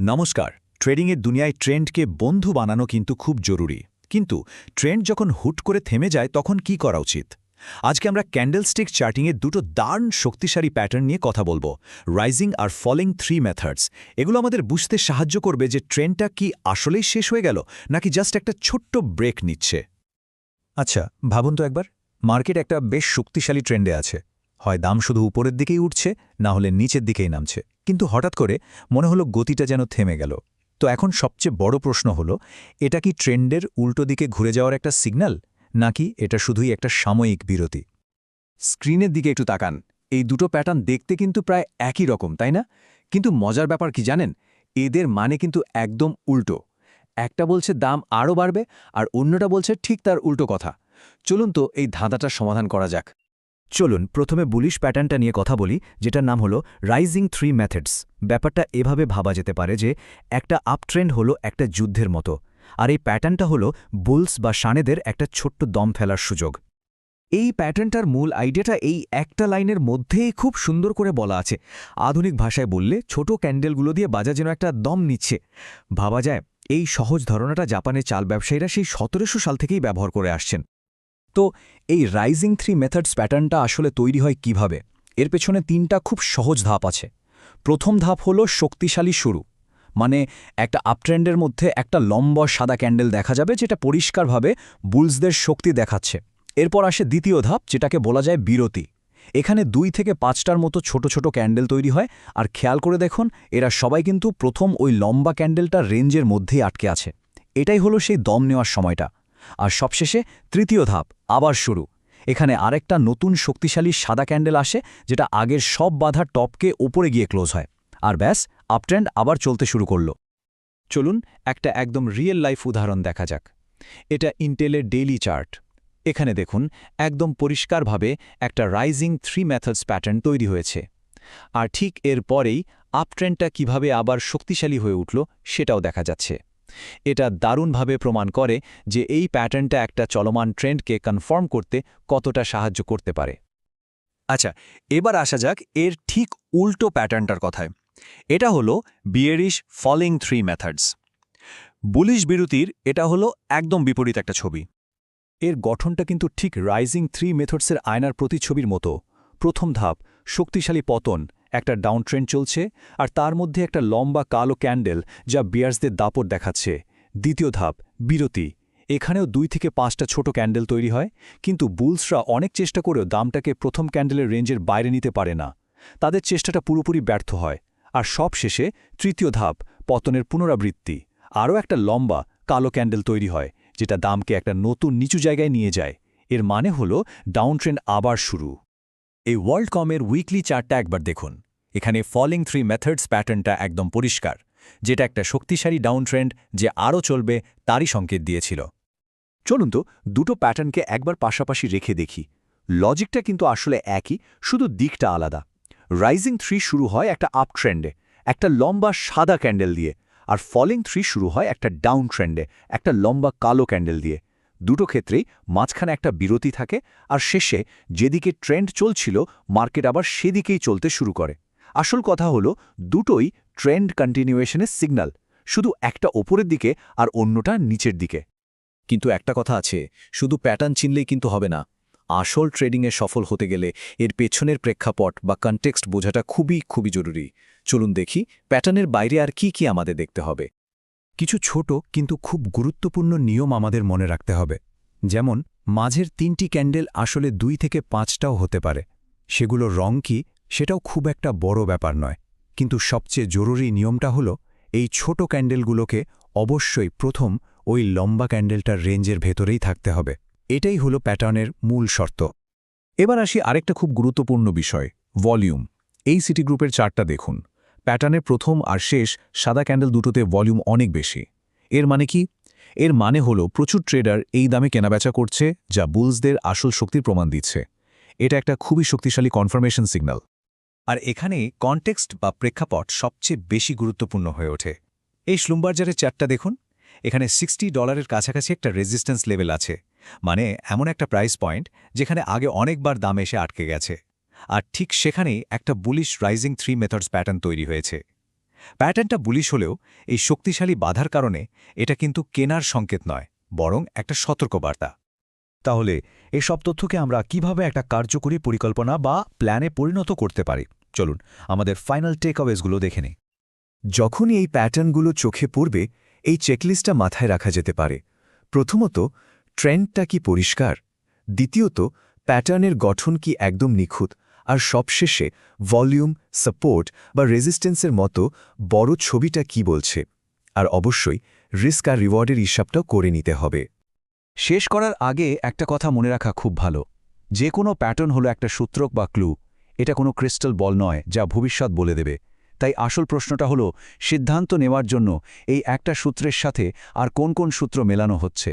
নমস্কার, ট্রেডিংয়ের দুনিয়ায় ট্রেন্ডকে বন্ধু বানানো কিন্তু খুব জরুরি। কিন্তু ট্রেন্ড যখন হুট করে থেমে যায়, তখন কি করা উচিত? আজকে আমরা ক্যান্ডেলস্টিক চার্টিংয়ের দুটো দারুণ শক্তিশালী প্যাটার্ন নিয়ে কথা বলব রাইজিং আর ফলিং থ্রি মেথডস এগুলো আমাদের বুঝতে সাহায্য করবে যে ট্রেন্ডটা কি আসলেই শেষ হয়ে গেল, নাকি জাস্ট একটা ছোট্ট ব্রেক নিচ্ছে। আচ্ছা ভাবুন তো একবার, মার্কেট একটা বেশ শক্তিশালী ট্রেন্ডে আছে। হয় দাম শুধু উপরের দিকেই উঠছে, না হলে নিচের দিকেই নামছে। কিন্তু হঠাৎ করে মনে হলো গতিটা যেন থেমে গেল। তো এখন সবচেয়ে বড় প্রশ্ন হলো, এটা কি ট্রেন্ডের উল্টো দিকে ঘুরে যাওয়ার একটা সিগন্যাল, নাকি এটা শুধুই একটা সাময়িক বিরতি? স্ক্রিনের দিকে একটু তাকান। এই দুটো প্যাটার্ন দেখতে কিন্তু প্রায় একই রকম, তাই না? কিন্তু মজার ব্যাপার কি জানেন? এদের মানে কিন্তু একদম উল্টো। একটা বলছে দাম আরও বাড়বে, আর অন্যটা বলছে ঠিক তার উল্টো কথা। চলুন তো এই ধাঁধাটার সমাধান করা যাক। চলুন প্রথমে বুলিশ প্যাটার্নটা নিয়ে কথা বলি, যেটার নাম হলো রাইজিং থ্রি মেথডস ব্যাপারটা এভাবে ভাবা যেতে পারে যে একটা আপট্রেন্ড হলো একটা যুদ্ধের মতো, আর এই প্যাটার্নটা হলো বুলস বা সানেদের একটা ছোট্ট দম ফেলার সুযোগ। এই প্যাটার্নটার মূল আইডিয়াটা এই একটা লাইনের মধ্যেই খুব সুন্দর করে বলা আছে। আধুনিক ভাষায় বললে ছোট ক্যান্ডেলগুলো দিয়ে বাজা যেন একটা দম নিচ্ছে। ভাবা যায়, এই সহজ ধারণাটা জাপানের চাল ব্যবসায়ীরা সেই সতেরোশো সাল থেকেই ব্যবহার করে আসছেন। তো এই রাইজিং থ্রি মেথডস প্যাটার্নটা আসলে তৈরি হয় কীভাবে? এর পেছনে তিনটা খুব সহজ ধাপ আছে। প্রথম ধাপ হলো শক্তিশালী শুরু। মানে একটা আপট্রেন্ডের মধ্যে একটা লম্বা সাদা ক্যান্ডেল দেখা যাবে যেটা পরিষ্কারভাবে বুলসদের শক্তি দেখাচ্ছে। এরপর আসে দ্বিতীয় ধাপ যেটাকে বলা যায় বিরতি। এখানে দুই থেকে পাঁচটার মতো ছোট ছোট ক্যান্ডেল তৈরি হয় আর খেয়াল করে দেখুন, এরা সবাই কিন্তু প্রথম ওই লম্বা ক্যান্ডেলটা রেঞ্জের মধ্যেই আটকে আছে। এটাই হলো সেই দম নেওয়ার সময়টা। আর সবশেষে তৃতীয় ধাপ। আবার শুরু। এখানে আরেকটা নতুন শক্তিশালী সাদা ক্যান্ডেল আসে, যেটা আগের সব বাধা টপকে ওপরে গিয়ে ক্লোজ হয়। আর ব্যাস, আপট্রেন্ড আবার চলতে শুরু করল। চলুন একটা একদম রিয়েল লাইফ উদাহরণ দেখা যাক। এটা ইন্টেলের ডেইলি চার্ট। এখানে দেখুন, একদম পরিষ্কারভাবে একটা রাইজিং থ্রি মেথডস প্যাটার্ন তৈরি হয়েছে। আর ঠিক এর পরেই, আপট্রেন্ডটা কীভাবে আবার শক্তিশালী হয়ে উঠল, সেটাও দেখা যাচ্ছে। এটা দারুণভাবে প্রমাণ করে যে এই প্যাটার্নটা একটা চলমান ট্রেন্ডকে কনফার্ম করতে কতটা সাহায্য করতে পারে। আচ্ছা এবার আসা যাক এর ঠিক উল্টো প্যাটার্নটার কথায়। এটা হলো bearish falling three methods. Bullish বিরতির এটা হলো একদম বিপরীত একটা ছবি। এর গঠনটা কিন্তু ঠিক রাইজিং থ্রি মেথডসের আয়নার প্রতিচ্ছবির মতো। প্রথম ধাপ, শক্তিশালী পতন একটা ডাউন ট্রেন্ড চলছে আর তার মধ্যে একটা লম্বা কালো ক্যান্ডেল যা বিয়ার্সদের দাপট দেখাচ্ছে। দ্বিতীয় ধাপ, বিরতি। এখানেও দুই থেকে পাঁচটা ছোট ক্যান্ডেল তৈরি হয়, কিন্তু বুলসরা অনেক চেষ্টা করেও দামটাকে প্রথম ক্যান্ডেলের রেঞ্জের বাইরে নিতে পারে না। তাদের চেষ্টাটা পুরোপুরি ব্যর্থ হয়। আর সব শেষে তৃতীয় ধাপ, পতনের পুনরাবৃত্তি। আরও একটা লম্বা কালো ক্যান্ডেল তৈরি হয়, যেটা দামকে একটা নতুন নিচু জায়গায় নিয়ে যায়। এর মানে হল ডাউন ট্রেন্ড আবার শুরু। এই ওয়ার্ল্ড কমের উইকলি চার্টটা একবার দেখুন। এখানে ফলিং থ্রি মেথডস প্যাটার্নটা একদম পরিষ্কার, যেটা একটা শক্তিশালী ডাউন ট্রেন্ড যে আরও চলবে তারই সংকেত দিয়েছিল। চলুন তো দুটো প্যাটার্নকে একবার পাশাপাশি রেখে দেখি। লজিকটা কিন্তু আসলে একই, শুধু দিকটা আলাদা। রাইজিং থ্রি শুরু হয় একটা আপ ট্রেন্ডে একটা লম্বা সাদা ক্যান্ডেল দিয়ে, আর ফলিং থ্রি শুরু হয় একটা ডাউন ট্রেন্ডে একটা লম্বা কালো ক্যান্ডেল দিয়ে। দুটো ক্ষেত্রেই মাঝখানে একটা বিরতি থাকে আর শেষে যেদিকে ট্রেন্ড চলছিল, মার্কেট আবার সেদিকেই চলতে শুরু করে। আসল কথা হলো, দুটোই ট্রেন্ড কন্টিনিউয়েশনের সিগন্যাল, শুধু একটা ওপরের দিকে আর অন্যটা নিচের দিকে। কিন্তু একটা কথা আছে, শুধু প্যাটার্ন চিনলেই কিন্তু হবে না। আসল ট্রেডিংয়ে সফল হতে গেলে এর পেছনের প্রেক্ষাপট বা কনটেক্সট বোঝাটা খুবই খুবই জরুরি। চলুন দেখি, প্যাটার্নের বাইরে আর কি কি আমাদের দেখতে হবে। কিছু ছোট কিন্তু খুব গুরুত্বপূর্ণ নিয়ম আমাদের মনে রাখতে হবে। যেমন, মাঝের তিনটি ক্যান্ডেল আসলে দুই থেকে পাঁচটাও হতে পারে। সেগুলো রং কি, সেটাও খুব একটা বড় ব্যাপার নয়। কিন্তু সবচেয়ে জরুরি নিয়মটা হলো, এই ছোট ক্যান্ডেলগুলোকে অবশ্যই প্রথম ওই লম্বা ক্যান্ডেলটার রেঞ্জের ভেতরেই থাকতে হবে। এটাই হলো প্যাটার্নের মূল শর্ত। এবার আসি আরেকটা খুব গুরুত্বপূর্ণ বিষয়, ভলিউম। এই সিটি গ্রুপের চার্টটা দেখুন। প্যাটার্নের প্রথম আর শেষ সাদা ক্যান্ডেল দুটোতে ভলিউম অনেক বেশি। এর মানে কি? এর মানে হলো প্রচুর ট্রেডার এই দামে কেনাবেচা করছে যা বুলসদের আসল শক্তির প্রমাণ দিচ্ছে। এটা একটা খুবই শক্তিশালী কনফার্মেশন সিগন্যাল আর এখানে কনটেক্সট বা প্রেক্ষাপট সবচেয়ে বেশি গুরুত্বপূর্ণ হয়ে ওঠে। এই শ্লুমবার্জারের চারটা দেখুন। এখানে সিক্সটি ডলারের কাছাকাছি একটা রেজিস্ট্যান্স লেভেল আছে। মানে এমন একটা প্রাইস পয়েন্ট যেখানে আগে অনেকবার দাম এসে আটকে গেছে। আর ঠিক সেখানেই একটা bullish rising three methods pattern তৈরি হয়েছে। প্যাটার্নটা বুলিশ হলেও এই শক্তিশালী বাধার কারণে এটা কিন্তু কেনার সংকেত নয়, বরং একটা সতর্কবার্তা। তাহলে এসব তথ্যকে আমরা কীভাবে একটা কার্যকরী পরিকল্পনা বা প্ল্যানে পরিণত করতে পারি? চলুন, আমাদের ফাইনাল টেক অওয়েজগুলো দেখে নিই। যখনই এই প্যাটার্নগুলো চোখে পড়বে, এই চেকলিস্টটা মাথায় রাখা যেতে পারে। প্রথমত, ট্রেন্ডটা কি পরিষ্কার? দ্বিতীয়ত, প্যাটার্নের গঠন কি একদম নিখুঁত? আর সবশেষে ভলিউম, সাপোর্ট বা রেজিস্ট্যান্সের মতো বড় ছবিটা কি বলছে? আর অবশ্যই রিস্ক আর রিওয়ার্ডের হিসাবটাও করে নিতে হবে। শেষ করার আগে একটা কথা মনে রাখা খুব ভালো। যে কোনো প্যাটার্ন হলো একটা সূত্রক বা ক্লু। এটা কোনো ক্রিস্টাল বল নয়, যা ভবিষ্যৎ বলে দেবে। তাই আসল প্রশ্নটা হলো, সিদ্ধান্ত নেওয়ার জন্য এই একটা সূত্রের সাথে আর কোন কোন সূত্র মেলানো হচ্ছে?